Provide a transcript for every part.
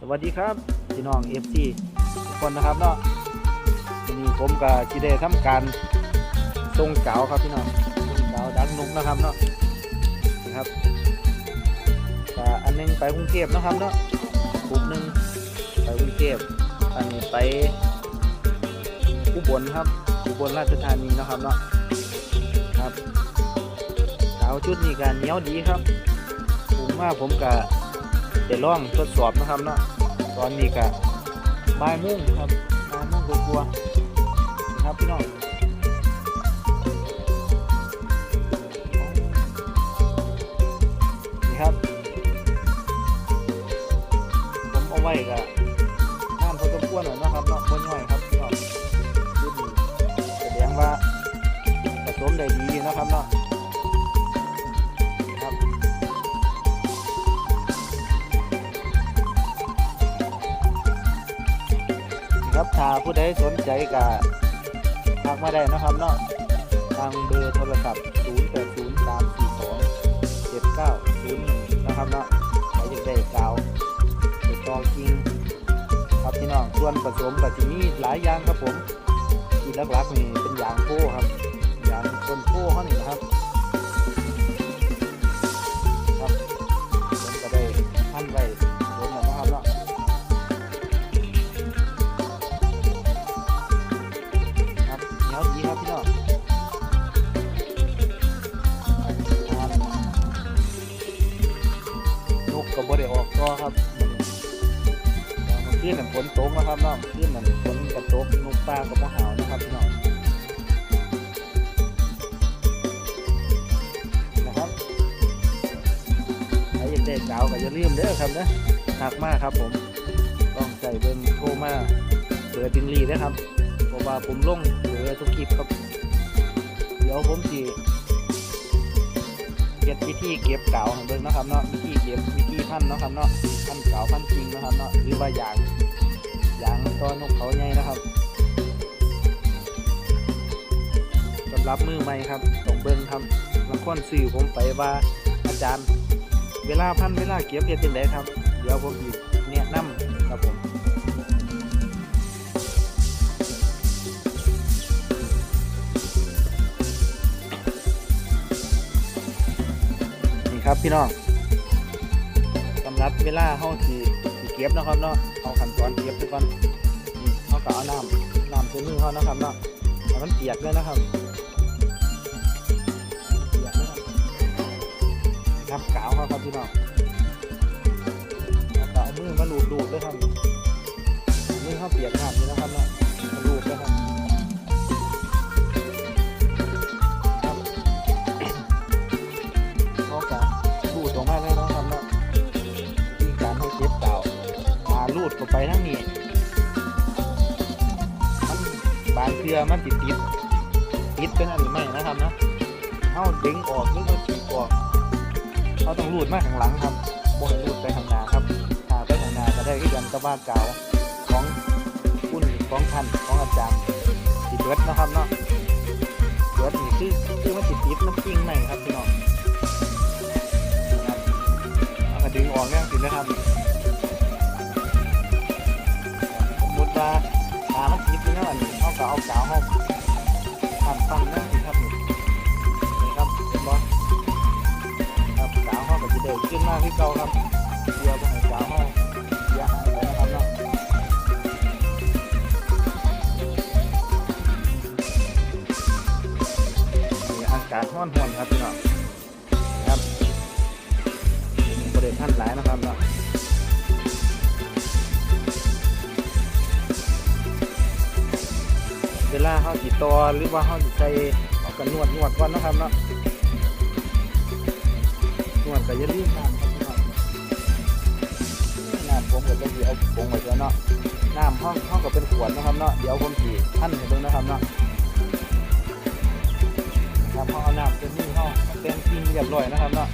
สวัสดีครับพี่น้องเอฟซีทุกคนนะครับเนาะวันนี้ผมกับจีเดทำการทรงเก๋าครับพี่น้องทรงเก๋าดักนกนะครับเนาะนี่ครับอันหนึงไปกรุงเทพนะครับเนาะกลุ่มหนึ่งไปกรุงเทพอันนี้ไปอุบลครับอุบลราชธานีนะครับเนาะครับเก๋าชุดนี้การเหนียวดีครับผมว่าผมกับ เดี๋ยวลองทดสอบนะครับเนาะตอนนี้ก็บ่ายโมุ่งครับบ่ายโมุ่งกลัวๆนะครับพี่น้องนี่ครับ ผมเอาไว้กับน้ำพอสมควรหน่อยนะครับเนาะบนย่อยครับพี่น้องดูดีแสดงว่าผสมได้ดีนะครับเนาะ ครับถ้าผู้ใดสนใจก็ทักมาได้นะครับเนาะทางเบอร์โทรศัพท์ 0 8 0 3 4 2 7 9 0 1 นะครับเนาะใครอยากได้กาวไปต่อจริงครับพี่น้องส่วนผสมก็จะมีหลายอย่างครับผมที่ลักๆนี่เป็นยางโพครับยางต้นโพเขานี่นะครับ ยวดีครับพี่น้องนกกับบริออกก็ครับขึ้นน่ะฝนตกนะครับน้องขึ้นน่ะฝนกระตกนกปลากับมะหาวนะครับพี่น้องนะครับใครอยากได้เจ้าก็อย่าลืมเด้อครับนะหักมากครับผม ต้องใส่เบอร์โทรมาเบอร์จิงลีนะครับ ว่าผมลงเหลือทุกคลิปครับ เดี๋ยวผมสิเก็บวิธีเก็บเก่าของเบิ่งนะครับเนาะวิธีเก็บวิธีพันเนาะครับเนาะพันเก่าพันจริงนะครับเนาะหรือว่าอย่างอย่างตอนนกเขาใหญ่นะครับสำหรับมือใหม่ครับต้องเบิ่งครับบางคนสื่อผมไปว่าอาจารย์ เวลาพันเวลาเก็บเฮ็ดจังไดครับ เดี๋ยวผมสิแนะนำครับผม ครับพี่น้องสำหรับเวลาเฮาสิสิเก็บนะครับเนาะเอาขันตอนเก็บไปก่อนเฮาก็เอาน้ำน้ำใส่มือเฮานะครับเนาะให้มันเปียกเลยนะครับเปียกเลยครับนับกาวเขาครับพี่น้องแล้วก็เอามือมาลูบๆด้วยครับมือเขาเปียกน้ำนี่นะครับเนาะมาลูบด้วยครับ ดเข้าไปทั้งนี้มันบางเทือมันติดติดติดเป็นอันหรือไม่นะครับเนาะเอาดึงออกหรือว่าฉีกออกเขาต้องรูดมาข้างหลังครับบ่ให้รูดไปข้างหน้าครับถ้าไปข้างหน้าก็ได้ที่กันกับว่าเก่าของคุณของท่านของอาจารย์ติดเบิดนะครับเนาะเบิดนี่คือคือมันติดติดน้ำจิ้งใหมครับพี่น้องเอาดึงออกแน่สินะครับ นะอันนี้เอากาวเอากาวเอาปั่นปั่นน่สิครับนี่นี่ครับเห็นบ่ครับกาวเขาก็จะเดินขึ้นมาที่เก่าครับเดียวบ่ให้กาวเขาเสียหายไปนะครับเนาะนี่อากาศร้อนๆครับพี่น้องครับบริเวณท่านหลายนะครับเนาะ ลาเขาติต่อหรือว่าเขาสิใส่เอากันนวดนวดก่อนนะครับเนาะนวดก็อย่าลืมน้ำครับเน้องน้ำผมก็ต้องสิเอาผงไว้แล้วเนาะน้ำห้องห้องก็เป็นขวดนะครับเนาะเดี๋ยวผมสีท่านให้เบิ่งนะครับเนาะครับเขาเอาน้ำเป็นมือเขาเอาเป็นทิ้งเรียบร้อยนะครับเนาะ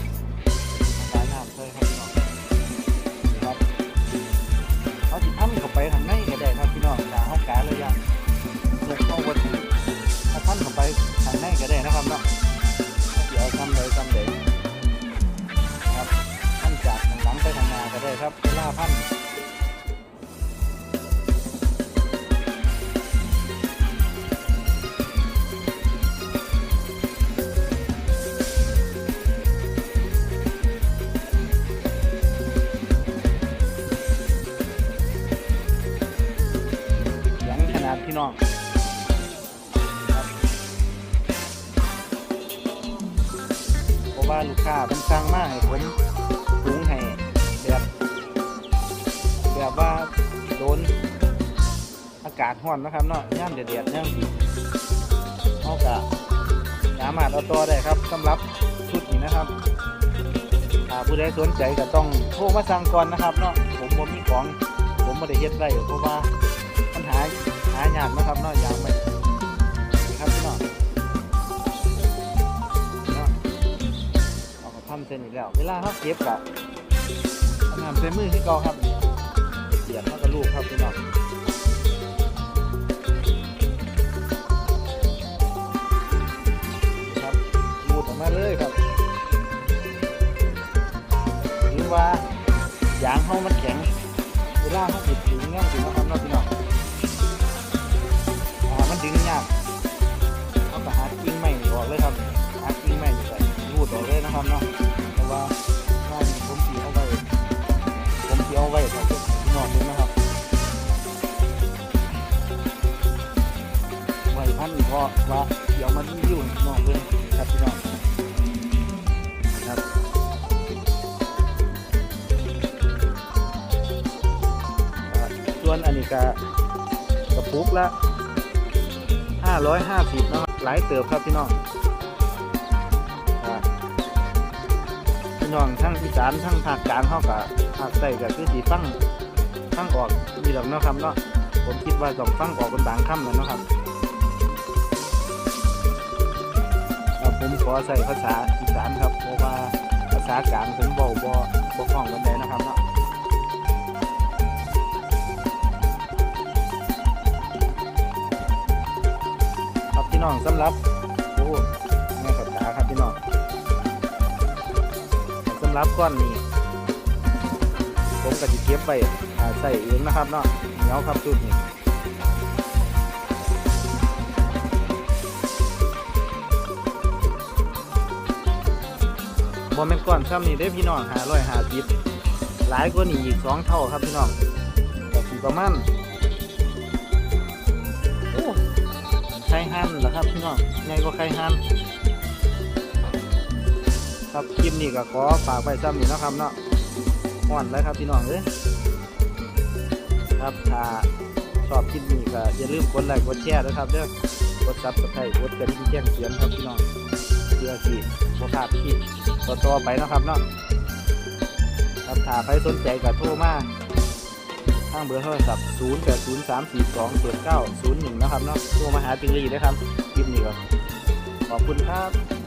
ยังขนาดพี่น้องเพราะว่าลูกค้าเป็นสร้างมากเห้ผม โดนอากาศร้อนนะครับเนาะย่ามเดือดๆย่ามดีเขากะสามารถเอาตัวได้ครับสำหรับชุดนี้นะครับผู้ใดสนใจก็ต้องโทรมาสั่งก่อนนะครับเนาะผมบ่มีของผมบ่ได้เฮ็ดไว้เพราะว่าปัญหาหายากนะครับเนาะยางไม่นี่ครับพี่น้องเนาะเอากระทำเส้นอีกแล้ว เวลาเขาเก็บกะทำงานมือที่เก่าครับ เสียบ พันเพราะว่าเดี๋ยวมันรีวิวให้พี่น้องเลยครับพี่น้องครับส่วนอันนี้ก็กระปุกละ550นะครับหลายเติบครับพี่น้องพี่น้องทั้งอีสานทั้งภาคกลางเขากับภาคใต้ก็คือสีฟังฟังออกดีหรอกเนาะครับเนาะผมคิดว่าต้องฟังออกเป็นบางคำนะเนาะครับ ขอใส่ภาษาอีสานครับเพราะว่าภาษากลางผมบอกบ่บ่คล่องกันใดนะครับเนาะครับพี่น้องสำหรับโอ้แม่ขัดขาครับพี่น้องสำหรับก้อนนี้ผมก็จะเก็บไปใส่เองนะครับเนาะเหนียวครับชุดนี้ บอเป็นก้อนซ้ำนี่ได้พี่น้องหาร้อยหาสิบหลายกว่านี้อีกสองเท่าครับพี่น้องก็สิประมาณโอ้ไข่หั่นเหรอครับพี่น้องใหญ่กว่าไข่หั่นครับคลิปนี้ก็ขอฝากไปซ้ำนี่นะครับเนาะห่อนแล้วครับพี่น้องเอ้ยครับถ้าชอบคลิปนี้ก็อย่าลืมกดไลค์กดแชร์ด้วยครับเด้อกดซับสไครต์กดกระดิ่งแจ้งเตือนครับพี่น้อง พื่อที่บ่พลาดที่ต่อต่อไปนะครับเนาะครับถ้าใครสนใจก็โทรมาทางเบอร์โทรศัพท์ 0 8 0 3 4 2 7 9 0 1 นะครับเนาะโทรมาหาปิงลีนะครับคลิปนี้ก็ขอบคุณครับ